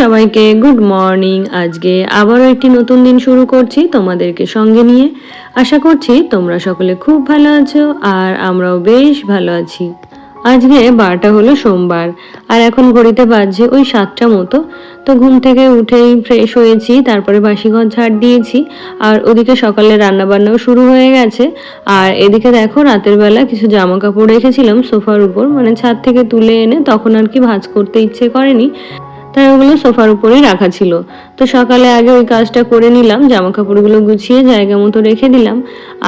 সবাইকে good morning. আজকে আবারও একটি নতুন দিন শুরু করছি তোমাদেরকে সঙ্গে নিয়ে। আশা করছি তোমরা সকলে খুব ভালো আছো আর আমরাও বেশ ভালো আছি। আজকে বারটা হলো সোমবার আর এখন ঘড়িতে বাজছে ওই সাতটা মতো। তো ঘুম থেকে উঠেই ফ্রেশ হয়েছি, তারপরে বাসিঘর ঝাড় দিয়েছি আর ওদিকে সকালে রান্না বান্নাও শুরু হয়ে গেছে। আর এদিকে দেখো রাতের বেলা কিছু জামা কাপড় রেখেছিলাম সোফার উপর মানে ছাদ থেকে তুলে এনে তখন আর কি ভাঁজ করতে ইচ্ছে করেনি। তাই ওগুলো সোফার উপরেই রাখা ছিল। তো সকালে আগে ওই কাজটা করে নিলাম জামা কাপড়গুলো গুছিয়ে জায়গা মতো রেখে দিলাম।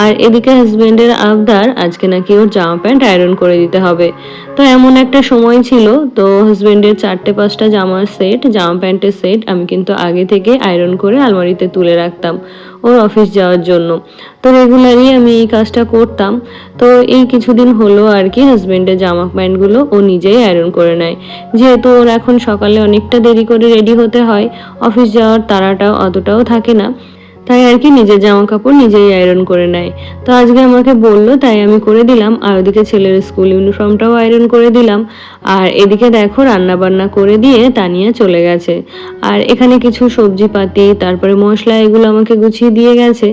আর এদিকে হাজব্যান্ডের আবদার, আজকে নাকি ওর জামা প্যান্ট আয়রন করে দিতে হবে। তো এমন একটা সময় ছিল, তো হাজব্যান্ডের চারটে পাঁচটা জামার সেট জামা প্যান্টের সেট আমি কিন্তু আগে থেকে আয়রন করে আলমারিতে তুলে রাখতাম। ওর অফিস যাওয়ার জন্য। তো রেগুলারই আমি এই কাজটা করতাম। তো এই কিছুদিন হলো আর কি হাজব্যান্ডের জামা প্যান্টগুলো ও নিজেই আয়রন করে নেয়। যেহেতু ওর এখন সকালে অনেকটা দেরি করে রেডি হতে হয় অফিস যাওয়ার তাড়াটাও অতটাও থাকে না। তাই আর কি নিজের জামা কাপড় নিজেই আয়রন করে নেয়। তো আজকে আমাকে বলল, তাই আমি করে দিলাম। আর ওদিকে ছেলের স্কুল ইউনিফর্মটাও আয়রন করে দিলাম। আর এদিকে দেখো রান্না বান্না করে দিয়ে তানিয়া চলে গেছে। আর এখানে কিছু সবজি পাতি তারপরে মশলা এগুলো আমাকে গুছিয়ে দিয়ে গেছে।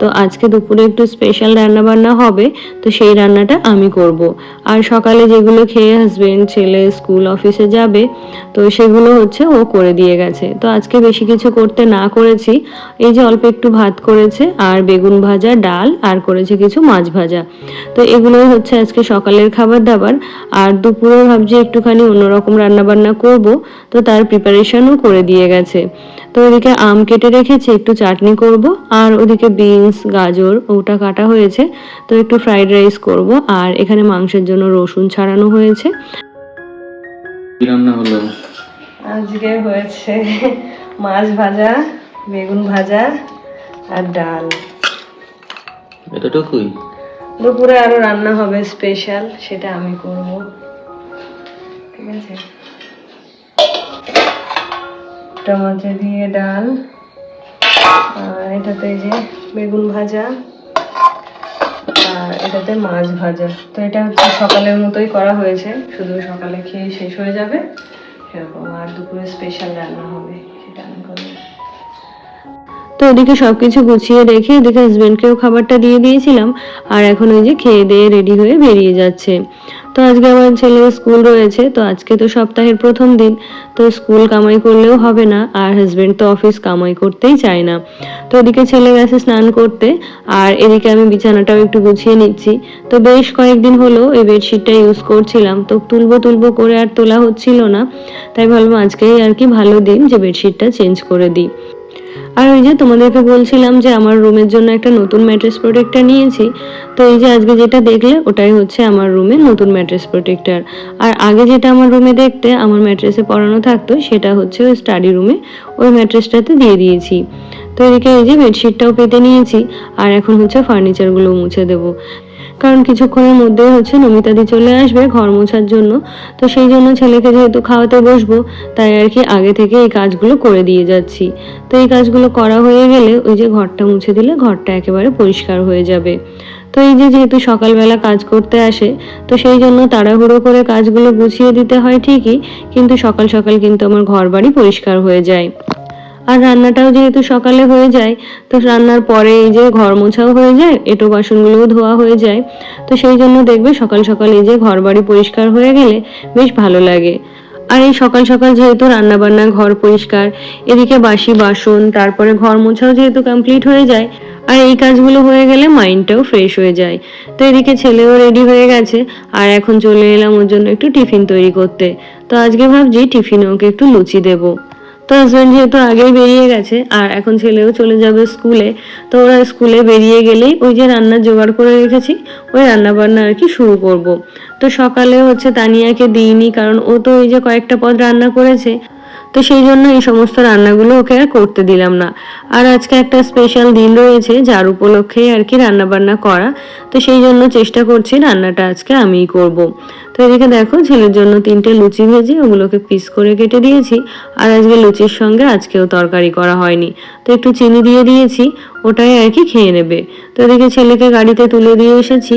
তো আজকে দুপুরে একটু স্পেশাল রান্না বান্না হবে। তো সেই রান্নাটা আমি করব। আর সকালে যেগুলো খেয়ে হাজবেন্ড ছেলে স্কুল অফিসে যাবে, তো সেগুলো হচ্ছে ও করে দিয়ে গেছে। তো আজকে বেশি কিছু করতে না করেছি। এই যে অল্প একটু ভাত করেছে আর বেগুন ভাজা ডাল আর করেছে কিছু মাছ ভাজা। তো এগুলোই হচ্ছে আজকে সকালের খাবার দাবার। আর দুপুরে ভাবছি একটুখানি অন্যরকম রান্না বান্না করব তো তার প্রিপারেশনও করে দিয়ে গেছে। তো ওদিকে আম কেটে রেখেছি একটু চাটনি করব আর ওদিকে বিনস গাজর ওটা কাটা হয়েছে। তো একটু ফ্রাইড রাইস করব আর এখানে মাংসের জন্য রসুন ছাড়ানো হয়েছে। রান্না হলো? আজকে হয়েছে মাছ ভাজা বেগুন ভাজা আর ডাল এতটুকুই? দুপুরে আরও রান্না হবে স্পেশাল সেটা আমি করব। ঠিক আছে? টমেটো দিয়ে ডাল আর এটাতে যে বেগুন ভাজা আর এটাতে মাছ ভাজা। তো এটা হচ্ছে সকালের মতোই করা হয়েছে শুধু সকালে খেয়ে শেষ হয়ে যাবে সেরকম। আর দুপুরে স্পেশাল রান্না হবে সেটা আমি করব। তো ওদিকে সবকিছু গুছিয়ে রেখে এদিকে হাজবেন্ডকেও খাবারটা দিয়ে দিয়েছিলাম, আর এখন ওই যে খেয়ে দিয়ে রেডি হয়ে বেরিয়ে যাচ্ছে। তো আজকে আমার ছেলের স্কুল রয়েছে, তো আজকে তো সপ্তাহের প্রথম দিন, তো স্কুল কামাই করলেও হবে না, আর হাজবেন্ড তো অফিস কামাই করতেই চায় না। তো ওদিকে ছেলে গেছে স্নান করতে, আর এদিকে আমি বিছানাটাও একটু গুছিয়ে নিচ্ছি। তো বেশ কয়েকদিন হলো এই বেডশিটটা ইউজ করছিলাম, তো তুলবো তুলবো করে আর তোলা হচ্ছিল না, তাই ভাবলাম আজকেই আর কি ভালো দিন যে বেডশিটটা চেঞ্জ করে দিই। আর ওই যে তোমাদেরকে বলছিলাম যে আমার রুমের জন্য একটা নতুন ম্যাট্রেস প্রোটেক্টার নিয়েছি, তো এই যে আজকে যেটা দেখলে ওটাই হচ্ছে আমার রুমের নতুন ম্যাট্রেস প্রোটেক্টার আর আগে যেটা আমার রুমে দেখতে আমার ম্যাট্রেসে পরানো থাকতো, সেটা হচ্ছে ওই স্টাডি রুমে ওই ম্যাট্রেসটাতে দিয়ে দিয়েছি। তো এদিকে এই যে বেডশিটটাও পেতে নিয়েছি, আর এখন হচ্ছে ফার্নিচারগুলো মুছে দেবো। কারণ কিছুক্ষণের মধ্যে হচ্ছে নমিতাদি চলে আসবে ঘর মোছার জন্য। তো সেই জন্য ছেলেকে যেহেতু খাওয়াতে বসবো, তাই আর কি আগে থেকে এই কাজগুলো করে দিয়ে যাচ্ছি। তো এই কাজগুলো করা হয়ে গেলে ওই যে ঘরটা মুছে দিলে ঘরটা একেবারে পরিষ্কার হয়ে যাবে। তো এই যে যেহেতু সকালবেলা কাজ করতে আসে, তো সেই জন্য তাড়াহুড়ো করে কাজগুলো গুছিয়ে দিতে হয় ঠিকই, কিন্তু সকাল সকাল কিন্তু আমার ঘর বাড়ি পরিষ্কার হয়ে যায়। আর রান্নাটাও যেহেতু সকালে হয়ে যায়, তো রান্নার পরে এই যে ঘর মোছাও হয়ে যায়, এটো বাসনগুলোও ধোয়া হয়ে যায়, তো সেই জন্য দেখবে সকাল সকাল এই যে ঘর বাড়ি পরিষ্কার হয়ে গেলে বেশ ভালো লাগে। আর এই সকাল সকাল যেহেতু রান্না বান্না ঘর পরিষ্কার, এদিকে বাসি বাসন, তারপরে ঘর মোছাও যেহেতু কমপ্লিট হয়ে যায়, আর এই কাজগুলো হয়ে গেলে মাইন্ডটাও ফ্রেশ হয়ে যায়। তো এদিকে ছেলেও রেডি হয়ে গেছে, আর এখন চলে এলাম ওর জন্য একটু টিফিন তৈরি করতে। তো আজকে ভাবছি টিফিনে ওকে একটু লুচি দেবো। তো হাজব্যান্ড যেহেতু আগেই বেরিয়ে গেছে, আর এখন ছেলেও চলে যাবে স্কুলে তো ওরা স্কুলে বেরিয়ে গেলেই ওই যে রান্না জোগাড় করে রেখেছি, ওই রান্না বান্না আর কি শুরু করব। তো সকালে হচ্ছে তানিয়াকে দিইনি, কারণ ও তো ওই যে কয়েকটা পদ রান্না করেছে, তো সেই জন্য এই সমস্ত রান্নাগুলো ওকে আর করতে দিলাম না। আর আজকে একটা স্পেশাল দিন রয়েছে, যার উপলক্ষে আর কি রান্না বান্না করা, তো সেই জন্য চেষ্টা করছি রান্নাটা আজকে আমিই করব। তো এদিকে দেখো, ছেলের জন্য তিনটে লুচি ভেজে ওগুলোকে পিস করে কেটে দিয়েছি। আর আজকে লুচির সঙ্গে আজকেও তরকারি করা হয়নি। তো একটু চিনি দিয়ে দিয়েছি, ওটাই আর কি খেয়ে নেবে। তো এদিকে ছেলেকে গাড়িতে তুলে দিয়ে এসেছি,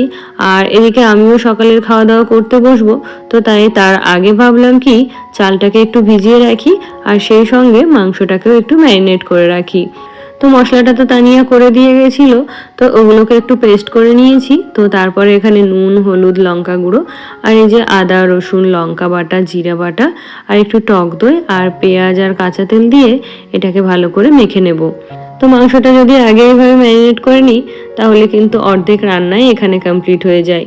আর এদিকে আমিও সকালের খাওয়া দাওয়া করতে বসবো। তো তাই তার আগে ভাবলাম কি, চালটাকে একটু ভিজিয়ে রাখি, আর সেই সঙ্গে মাংসটাকেও একটু ম্যারিনেট করে রাখি। তো মশলাটা তো তানিয়া করে দিয়ে গেছিল, তো ওগুলোকে একটু পেস্ট করে নিয়েছি। তো তারপরে এখানে নুন, হলুদ, লঙ্কা গুঁড়ো, আর এই যে আদা, রসুন, লঙ্কা বাটা, জিরা বাটা, আর একটু টক দই আর পেঁয়াজ আর কাঁচা তেল দিয়ে এটাকে ভালো করে মেখে নেব। তো মাংসটা যদি আগে এইভাবে ম্যারিনেট করে নিই, তাহলে কিন্তু অর্ধেক রান্নাই এখানে কমপ্লিট হয়ে যায়।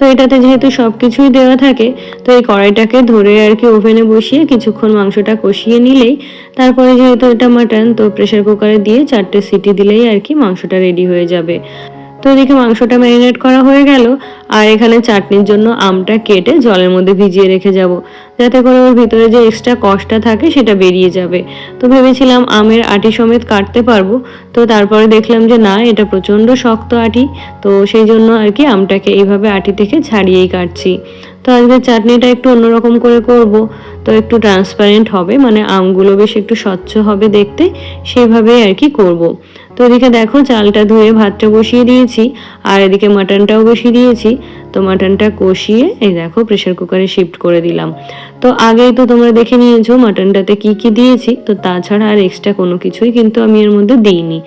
তো এটাতে যেহেতু সব কিছুই দেওয়া থাকে, তো এই কড়াইটাকে ধরে আর কি ওভেনে বসিয়ে কিছুক্ষণ মাংসটা কষিয়ে নিলেই, তারপরে যেহেতু এটা মাটন তো প্রেশার কুকারে দিয়ে চারটে সিটি দিলেই আর কি মাংসটা রেডি হয়ে যাবে। তো এদিকে মাংসটা ম্যারিনেট করা হয়ে গেল, আর এখানে চাটনির জন্য আমটা কেটে জলের মধ্যে ভিজিয়ে রেখে যাব। যাতে করে ওর ভিতরে যে এক্সট্রা কষটা থাকে সেটা বেরিয়ে যাবে। তো ভেবেছিলাম আমের আটি সমেত কাটতে পারব, তো তারপরে দেখলাম যে না, এটা প্রচণ্ড শক্ত আটি, তো সেই জন্য আর কি আমটাকে এইভাবে আটি থেকে ছাড়িয়েই কাটছি। তো আজকে চাটনিটা একটু অন্যরকম করে করব, তো একটু ট্রান্সপারেন্ট হবে মানে আমগুলো বেশ একটু স্বচ্ছ হবে দেখতে, সেইভাবেই আর কি করব। তো এদিকে দেখো, চালটা ধুয়ে ভাতটা বসিয়ে দিয়েছি, আর এদিকে মাটনটাও বসিয়ে দিয়েছি। তো মাটনটা কষিয়ে এই দেখো প্রেসার কুকারে শিফট করে দিলাম। তো আগেই তো তোমরা দেখে নিয়েছো মাটনটাতে কি কি দিয়েছি, তো তাছাড়া আর এক্সট্রা কোনো কিছুই কিন্তু আমি এর মধ্যে দিইনি।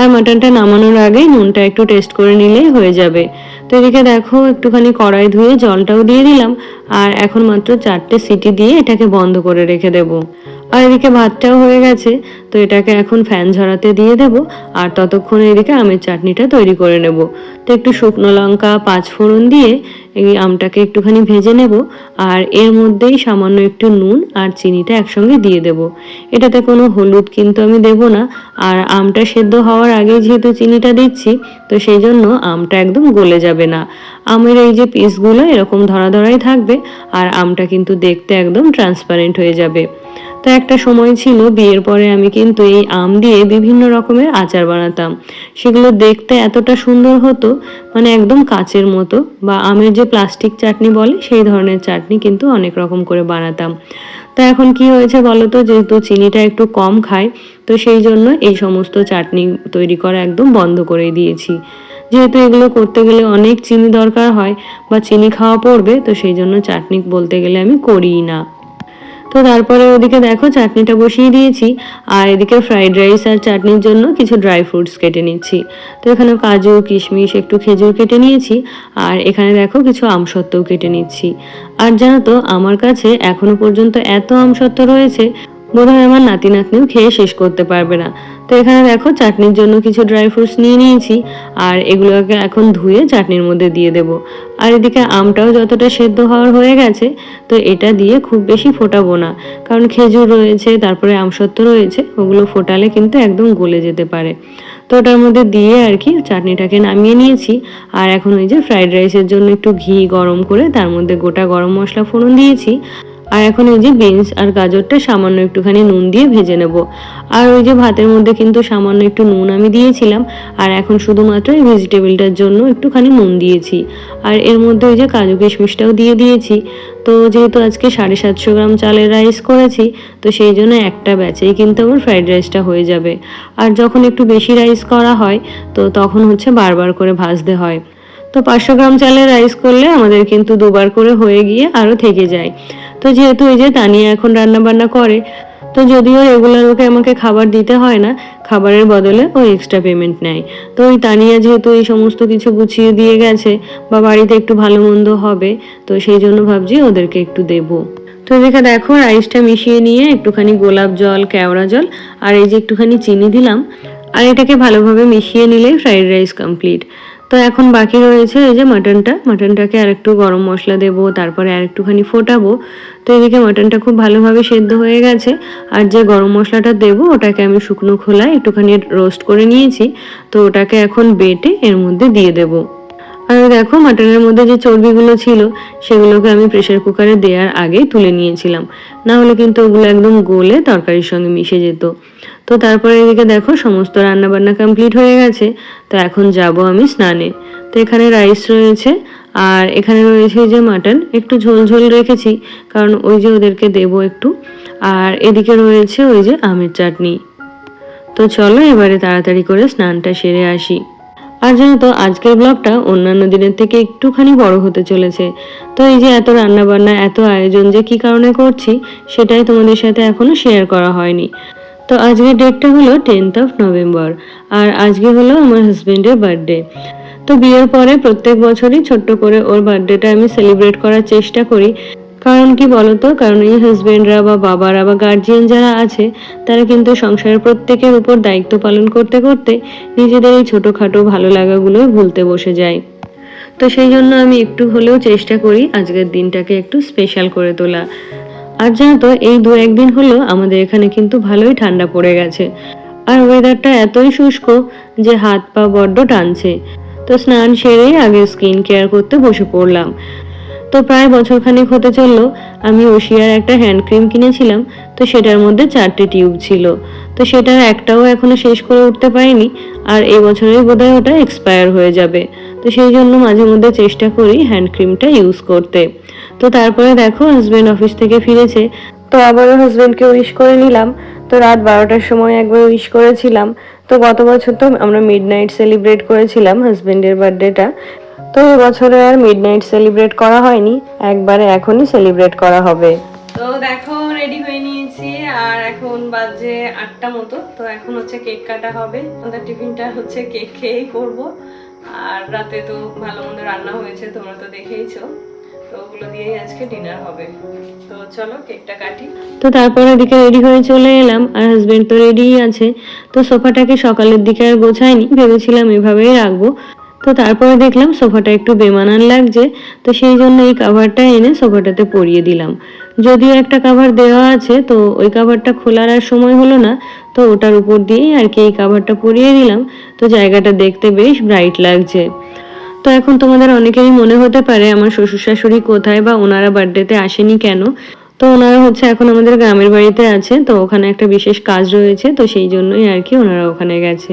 আর মাটনটা নামানোর আগেই নুনটা একটু টেস্ট করে নিলেই হয়ে যাবে। তো এদিকে দেখো, একটুখানি কড়াই ধুয়ে জলটাও দিয়ে দিলাম, আর এখন মাত্র চারটে সিটি দিয়ে এটাকে বন্ধ করে রেখে দেব। আর এদিকে ভাতটাও হয়ে গেছে, তো এটাকে এখন ফ্যান ঝরাতে দিয়ে দেব, আর ততক্ষণে এদিকে আমের চাটনিটা তৈরি করে নেব। তো একটু শুকনো লঙ্কা, পাঁচ ফোড়ন দিয়ে এই আমটাকে একটুখানি ভেজে নেব, আর এর মধ্যেই সামান্য একটু নুন আর চিনিটা একসঙ্গে দিয়ে দেব। এটাতে কোনো হলুদ কিন্তু আমি দেব না, আর আমটা সেদ্ধ হওয়ার আগে যেহেতু চিনিটা দিচ্ছি, তো সেই জন্য আমটা একদম গলে যাবে না। আমের এই যে পিসগুলো এরকম ধরা ধরাই থাকবে, আর আমটা কিন্তু দেখতে একদম ট্রান্সপারেন্ট হয়ে যাবে। তো একটা সময় ছিল, বিয়ের পরে আমি কিন্তু এই আম দিয়ে বিভিন্ন রকমের আচার বানাতাম। সেগুলো দেখতে এতটা সুন্দর হতো মানে একদম কাচের মতো বা আমের যে প্লাস্টিক চাটনি বলে সেই ধরনের চাটনি কিন্তু অনেক রকম করে বানাতাম। তো এখন কি হয়েছে বলো তো? যেহেতু চিনিটা একটু কম খায় তো সেই জন্য এই সমস্ত চাটনি তৈরি করা একদম বন্ধ করে দিয়েছি। যেহেতু এগুলো করতে গেলে অনেক চিনি দরকার হয় বা চিনি খাওয়া পড়বে, তো সেই জন্য চাটনি বলতে গেলে আমি করিই না। তো তারপরে ওদিকে দেখো চাটনিটা বসিয়ে দিয়েছি, আর এদিকে ফ্রাইড রাইস আর চাটনির জন্য কিছু ড্রাই ফ্রুটস কেটে নিচ্ছি। তো এখানে কাজু, কিশমিশ, একটু খেজুর কেটে নিয়েছি, আর এখানে দেখো কিছু আমসত্ত্বও কেটে নিচ্ছি। আর জানো তো, আমার কাছে এখনও পর্যন্ত এত আমসত্ত্ব রয়েছে বোধহয় আমার নাতি নাতনিও খেয়ে শেষ করতে পারবে না। তো এখানে দেখো, চাটনির জন্য কিছু ড্রাই ফ্রুটস নিয়ে নিয়েছি, আর এগুলোকে এখন ধুয়ে চাটনির মধ্যে দিয়ে দেব। আর এদিকে আমটাও যতটা সেদ্ধ হওয়ার হয়ে গেছে, তো এটা দিয়ে খুব বেশি ফোটাবো না, কারণ খেজুর রয়েছে, তারপরে আমসত্ত্ব রয়েছে, ওগুলো ফোটালে কিন্তু একদম গলে যেতে পারে। তো ওটার মধ্যে দিয়ে আর কি চাটনিটাকে নামিয়ে নিয়েছি, আর এখন ওই যে ফ্রাইড রাইসের জন্য একটু ঘি গরম করে তার মধ্যে গোটা গরম মশলা ফোড়ন দিয়েছি। আর এখন ওই যে বিনস আর গাজরটা সামান্য একটুখানি নুন দিয়ে ভেজে নেব। আর ওই যে ভাতের মধ্যে কিন্তু সামান্য একটু নুন আমি দিয়েছিলাম, আর এখন শুধুমাত্র এই ভেজিটেবিলটার জন্য একটুখানি নুন দিয়েছি। আর এর মধ্যে ওই যে কাজু কিশমিশটাও দিয়ে দিয়েছি। তো যেহেতু আজকে সাড়ে সাতশো গ্রাম চালের রাইস করেছি, তো সেই জন্য একটা ব্যাচেই কিন্তু আমার ফ্রাইড রাইসটা হয়ে যাবে। আর যখন একটু বেশি রাইস করা হয়, তো তখন হচ্ছে বারবার করে ভাজতে হয়। তো পাঁচশো গ্রাম চালের রাইস করলে আমাদের কিন্তু দুবার করে হয়ে গিয়ে আরও থেকে যায়। তো যেহেতু এই যে তানিয়া এখন রান্না বান্না করে, তো যদিও রেগুলার ওকে আমাকে খাবার দিতে হয় না, খাবারের বদলে ও এক্সট্রা পেমেন্ট নেয়। তো ওই তানিয়া যেহেতু এই সমস্ত কিছু গুছিয়ে দিয়ে গেছে বা বাড়িতে একটু ভালো মন্দ হবে, তো সেই জন্য ভাবছি ওদেরকে একটু দেবো। তো এদিকে দেখো রাইসটা মিশিয়ে নিয়ে একটুখানি গোলাপ জল, কেওড়া জল আর এই যে একটুখানি চিনি দিলাম। আর এটাকে ভালোভাবে মিশিয়ে নিলেই ফ্রাইড রাইস কমপ্লিট তো এখন বাকি রয়েছে এই যে মাটনটা। মাটনটাকে আর একটু গরম মশলা দেবো, তারপরে আর একটুখানি ফোটাবো। তো এদিকে মাটনটা খুব ভালোভাবে সেদ্ধ হয়ে গেছে। আর যে গরম মশলাটা দেবো, ওটাকে আমি শুকনো খোলায় একটুখানি রোস্ট করে নিয়েছি। তো ওটাকে এখন বেটে এর মধ্যে দিয়ে দেবো। আর দেখো, মাটনের মধ্যে যে চর্বিগুলো ছিল, সেগুলোকে আমি প্রেসার কুকারে দেওয়ার আগেই তুলে নিয়েছিলাম। না হলে কিন্তু ওগুলো একদম গলে তরকারির সঙ্গে মিশে যেত। তো তারপরে এদিকে দেখো, সমস্ত রান্না বান্না কমপ্লিট হয়ে গেছে। তো এখন যাব আমি স্নানে। তো এখানে রাইস রয়েছে, আর এখানে রয়েছে যে মাটন একটু ঝোল ঝোল রেখেছি, কারণ ওই যে ওদেরকে দেবো একটু। আর এদিকে রয়েছে ওই যে আমের চাটনি। তো চলো এবারে তাড়াতাড়ি করে স্নানটা সেরে আসি। আর জানো তো, আজকের ব্লগটা অন্যান্য দিনের থেকে একটুখানি বড় হতে চলেছে। তো এই যে এত রান্না বান্না এত আয়োজন যে কি কারণে করছি, সেটাই তোমাদের সাথে এখনও শেয়ার করা হয়নি। তো আজকের ডেটটা হলো টেন্থ অফ নভেম্বর আর আজকে হলো আমার হাজবেন্ডের বার্থডে তো বিয়ের পরে প্রত্যেক বছরই ছোট্ট করে ওর বার্থডেটা আমি সেলিব্রেট করার চেষ্টা করি। কারণ কি বলতো? কারণ এই হাজবেন্ডরা বা বাবারা বা গার্জিয়ান যারা আছে, তারা কিন্তু সংসারের প্রত্যেকের উপর দায়িত্ব পালন করতে করতে নিজেদের এই ছোটোখাটো ভালো লাগাগুলো ভুলতে বসে যায়। তো সেই জন্য আমি একটু হলেও চেষ্টা করি আজকের দিনটাকে একটু স্পেশাল করে তোলা। আর জানো এই দু একদিন হলো আমাদের এখানে কিন্তু ভালোই ঠান্ডা পড়ে গেছে। আর ওয়েদারটা এতই শুষ্ক যে হাত পা বড্ড টানছে। তো স্নান সেরেই আগে স্কিন কেয়ার করতে বসে পড়লাম। তো প্রায় বছরখানেক হতে চলল, আমি ওশিয়ার একটা হ্যান্ড ক্রিম কিনেছিলাম, তো সেটার মধ্যে চারটে টিউব ছিল। তো সেটার একটাও এখনও শেষ করে উঠতে পারিনি, আর এই বছরের বোধহয় ওটা এক্সপায়ার হয়ে যাবে। তো সেই জন্য মাঝে মধ্যে চেষ্টা করি হ্যান্ড ক্রিমটা ইউজ করতে। তো তারপরে দেখো হাজবেন্ড অফিস থেকে ফিরেছে, তো আবারও হাজবেন্ডকে উইশ করে নিলাম। তো রাত বারোটার সময় একবার উইশ করেছিলাম। তো গত বছর তো আমরা মিড নাইট সেলিব্রেট করেছিলাম হাজবেন্ডের বার্থডেটা। তো এবছরে আর মিড নাইট সেলিব্রেট করা হয়নি একবারে এখনই সেলিব্রেট করা হবে। তো দেখো রেডি হয়ে নিয়েছি আর এখন বাজে আটটা মতো তো এখন হচ্ছে কেক কাটা হবে। আমাদের টিফিনটা হচ্ছে কেক খেয়েই করব। আর রাতে তো ভালো মন্দ রান্না হয়েছে তোমরা তো দেখেইছো। তো ওগুলো দিয়েই আজকে ডিনার হবে। তো চলো কেকটা কাটি। তো তারপর এদিকে রেডি হয়ে চলে এলাম আর হাজবেন্ড তো রেডিই আছে। তো সোফাটাকে সকালের দিকে আর গোছাইনি ভেবেছিলাম এভাবেই রাখব। তো তারপরে দেখলাম সোফাটা একটু বেমানান লাগছে, তো সেই জন্য এই কাভারটা এনে সোফাটাতে পরিয়ে দিলাম। যদিও একটা কাভার দেওয়া আছে, তো ওই কাভারটা খোলার আর সময় হলো না, তো ওটার উপর দিয়েই আর কি এই কাভারটা পরিয়ে দিলাম। তো জায়গাটা দেখতে বেশ ব্রাইট লাগছে। তো এখন তোমাদের অনেকেরই মনে হতে পারে, আমার শ্বশুর শাশুড়ি কোথায় বা ওনারা বার্থডেতে আসেনি কেন? তো ওনারা হচ্ছে এখন আমাদের গ্রামের বাড়িতে আছে, তো ওখানে একটা বিশেষ কাজ রয়েছে, তো সেই জন্যই আর কি ওনারা ওখানে গেছে।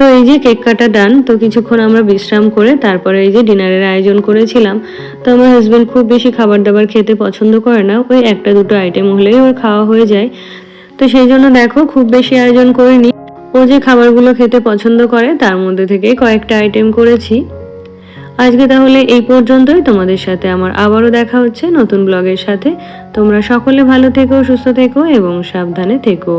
তো এই যে কেক কাটা ডান তো কিছুক্ষণ আমরা বিশ্রাম করে তারপরে এই যে ডিনারের আয়োজন করেছিলাম। তো আমার হাজবেন্ড খুব বেশি খাবার দাবার খেতে পছন্দ করে না, ওই একটা দুটো আইটেম হলেই ওর খাওয়া হয়ে যায়। তো সেই জন্য দেখো, খুব বেশি আয়োজন করিনি। ও যে খাবারগুলো খেতে পছন্দ করে, তার মধ্যে থেকে কয়েকটা আইটেম করেছি। আজকে তাহলে এই পর্যন্তই। তোমাদের সাথে আমার আবারও দেখা হচ্ছে নতুন ব্লগের সাথে। তোমরা সকলে ভালো থেকো, সুস্থ থেকো, এবং সাবধানে থেকো।